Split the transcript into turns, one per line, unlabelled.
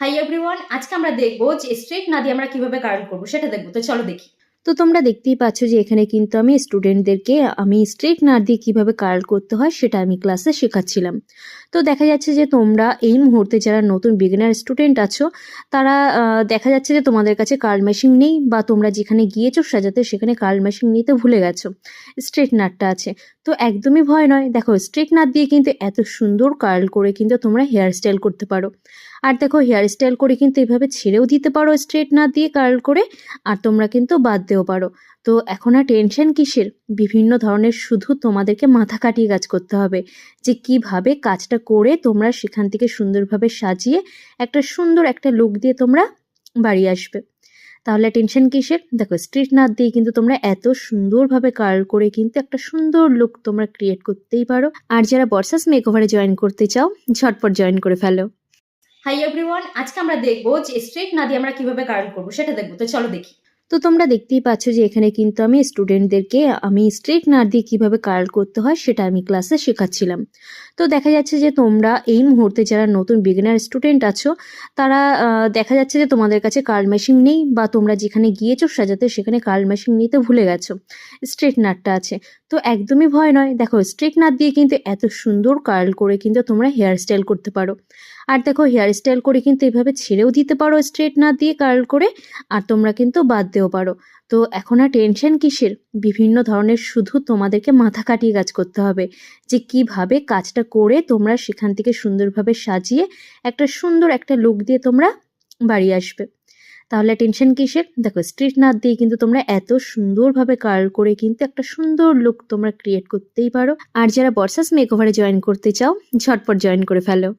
Hi everyone আজকে আমরা দেখব যে স্ট্রেট না দিয়ে আমরা কীভাবে কার্ল করব, সেটা দেখব। তো চলো দেখি।
তো তোমরা দেখতেই পাচ্ছ যে এখানে কিন্তু আমি স্টুডেন্টদেরকে আমি স্ট্রেট নার দিয়ে কীভাবে কার্ল করতে হয় সেটা আমি ক্লাসে শেখাচ্ছিলাম। তো দেখা যাচ্ছে যে তোমরা এই মুহূর্তে যারা নতুন বিগিনার স্টুডেন্ট আছো, তারা দেখা যাচ্ছে যে তোমাদের কাছে কার্ল মেশিন নেই বা তোমরা যেখানে গিয়েছো সাজাতে সেখানে কার্ল মেশিন নিতে ভুলে গেছো। স্ট্রেট নাটটা আছে। তো একদমই ভয় নয়। দেখো স্ট্রেট নাট দিয়ে কিন্তু এত সুন্দর কার্ল করে কিন্তু তোমরা হেয়ার স্টাইল করতে পারো। আর দেখো হেয়ার স্টাইল করে কিন্তু এভাবে ছেড়েও দিতে পারো স্ট্রেট নাট দিয়ে কার্ল করে। আর তোমরা কিন্তু বাদ দিতেও পারো। তো এখন আর টেনশন কিসের? বিভিন্ন ধরনের শুধু তোমাদেরকে মাথা কাটিয়ে কাজ করতে হবে। যে কীভাবে কাজটা করে তোমরা সেখান থেকে সুন্দরভাবে সাজিয়ে একটা সুন্দর একটা লুক দিয়ে তোমরা বাড়ি আসবে। তাহলে টেনশন কিসের? দেখো স্ট্রিট নাট দিয়ে কিন্তু তোমরা এত সুন্দরভাবে কার্ল করে কিন্তু একটা সুন্দর লুক তোমরা ক্রিয়েট করতেই পারো। আর যারা বর্ষাস মেকওভারে জয়েন করতে চাও, ঝটপট জয়েন করে ফেলো।
হাই এভরিওয়ান আজকে আমরা দেখব যে স্ট্রেট না দিয়ে আমরা কীভাবে কার্ল করব সেটা দেখব। তো চলো দেখি।
তো তোমরা দেখতেই পাচ্ছ যে এখানে কিন্তু আমি স্টুডেন্টদেরকে আমি স্ট্রেট নার দিয়ে কীভাবে কার্ল করতে হয় সেটা আমি ক্লাসে শেখাচ্ছিলাম। তো দেখা যাচ্ছে যে তোমরা এই মুহূর্তে যারা নতুন বিগিনার স্টুডেন্ট আছো, তারা দেখা যাচ্ছে যে তোমাদের কাছে কার্ল মেশিন নেই বা তোমরা যেখানে গিয়েছো সাজাতে সেখানে কার্ল মেশিন নিতে ভুলে গেছো। স্ট্রেট নাটটা আছে। তো একদমই ভয় নয়। দেখো স্ট্রেট নাট দিয়ে কিন্তু এত সুন্দর কার্ল করে কিন্তু তোমরা হেয়ার স্টাইল করতে পারো। আর দেখো হেয়ার স্টাইল করে কিন্তু এভাবে ছেড়েও দিতে পারো স্ট্রেট না দিয়ে কার্ল করে, আর তোমরা কিন্তু বাদ দিতেও পারো। তো এখন আর টেনশন কিসের? বিভিন্ন ধরনের শুধু তোমাদেরকে মাথা কাটিয়ে কাজ করতে হবে। যে কীভাবে কাজটা করে তোমরা সেখান থেকে সুন্দরভাবে সাজিয়ে একটা সুন্দর একটা লুক দিয়ে তোমরা বাড়ি আসবে। তাহলে টেনশন কিসের? দেখো স্ট্রিট না দিয়ে কিন্তু তোমরা এত সুন্দরভাবে কার্ল করে কিন্তু একটা সুন্দর লুক তোমরা ক্রিয়েট করতেই পারো। আর যারা বর্ষাস মেকওভারে জয়েন করতে চাও, ঝটপট জয়েন করে ফেলো।